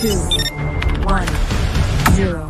two, one, zero.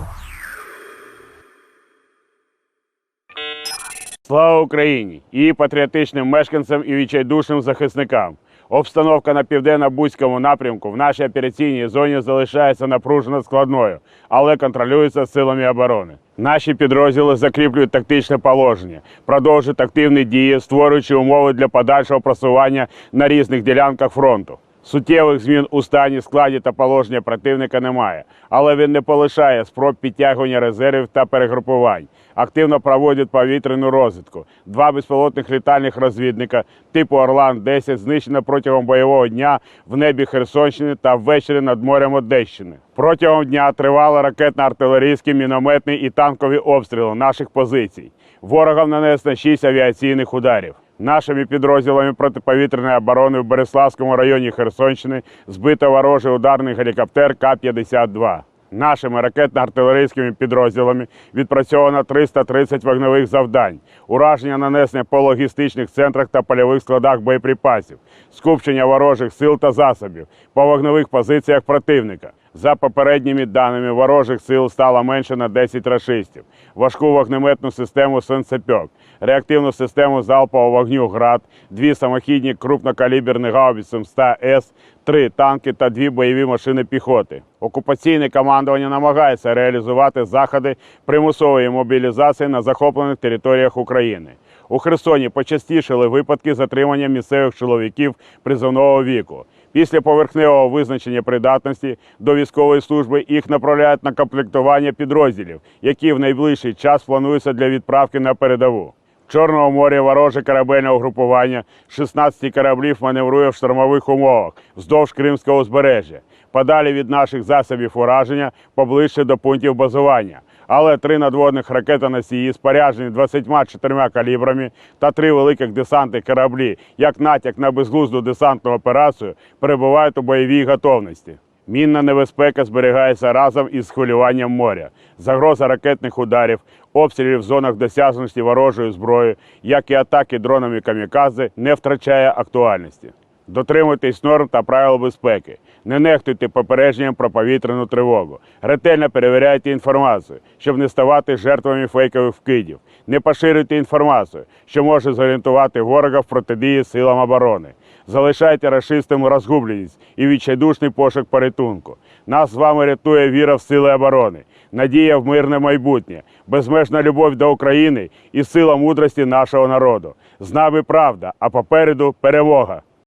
Слава Україні! Її патріотичним мешканцям і відчайдушним захисникам. Обстановка на південно-бузькому напрямку в нашій операційній зоні залишається напружено складною, але контролюється силами оборони. Наші підрозділи закріплюють тактичне положення, продовжують активні дії, створюючи умови для подальшого просування на різних ділянках фронту. Суттєвих змін у стані, складі та положення противника немає, але він не полишає спроб підтягування резервів та перегрупувань. Активно проводять повітряну розвідку. Два безпілотних літальних розвідника типу Орлан-10 знищено протягом бойового дня в небі Херсонщини та ввечері над морем Одещини. Протягом дня тривали ракетно-артилерійські, мінометні і танкові обстріли наших позицій. Ворогам нанесено 6 авіаційних ударів. Нашими підрозділами протиповітряної оборони в Береславському районі Херсонщини збито ворожий ударний гелікоптер К-52. Нашими ракетно-артилерійськими підрозділами відпрацьовано 330 вогневих завдань, ураження нанесення по логістичних центрах та польових складах боєприпасів, скупчення ворожих сил та засобів по вогневих позиціях противника. За попередніми даними ворожих сил стало менше на 10 рашистів, важку вогнеметну систему «Сенцепьок», реактивну систему залпового вогню «Град», дві самохідні крупнокаліберні гаубиці МСТА-С, три танки та дві бойові машини піхоти. Окупаційне командування намагається реалізувати заходи примусової мобілізації на захоплених територіях України. У Херсоні почастішили випадки затримання місцевих чоловіків призовного віку. Після поверхневого визначення придатності до військової служби їх направляють на комплектування підрозділів, які в найближчий час плануються для відправки на передову. В Чорному морі вороже корабельне угрупування 16 кораблів маневрує в штормових умовах вздовж Кримського узбережжя, подалі від наших засобів ураження, поближче до пунктів базування. Але три надводних ракетоносії, споряджені 24 калібрами та три великих десантних кораблі, як натяк на безглузду десантну операцію, перебувають у бойовій готовності. Мінна небезпека зберігається разом із хвилюванням моря. Загроза ракетних ударів, обстрілів в зонах досяжності ворожої зброї, як і атаки дронами камікадзе, не втрачає актуальності. Дотримуйтесь норм та правил безпеки. Не нехтуйте попередженням про повітряну тривогу. Ретельно перевіряйте інформацію, щоб не ставати жертвами фейкових вкидів. Не поширюйте інформацію, що може зорієнтувати ворога в протидії силам оборони. Залишайте рашистам розгубленість і відчайдушний пошук порятунку. Нас з вами рятує віра в сили оборони, надія в мирне майбутнє, безмежна любов до України і сила мудрості нашого народу. З нами правда, а попереду перемога.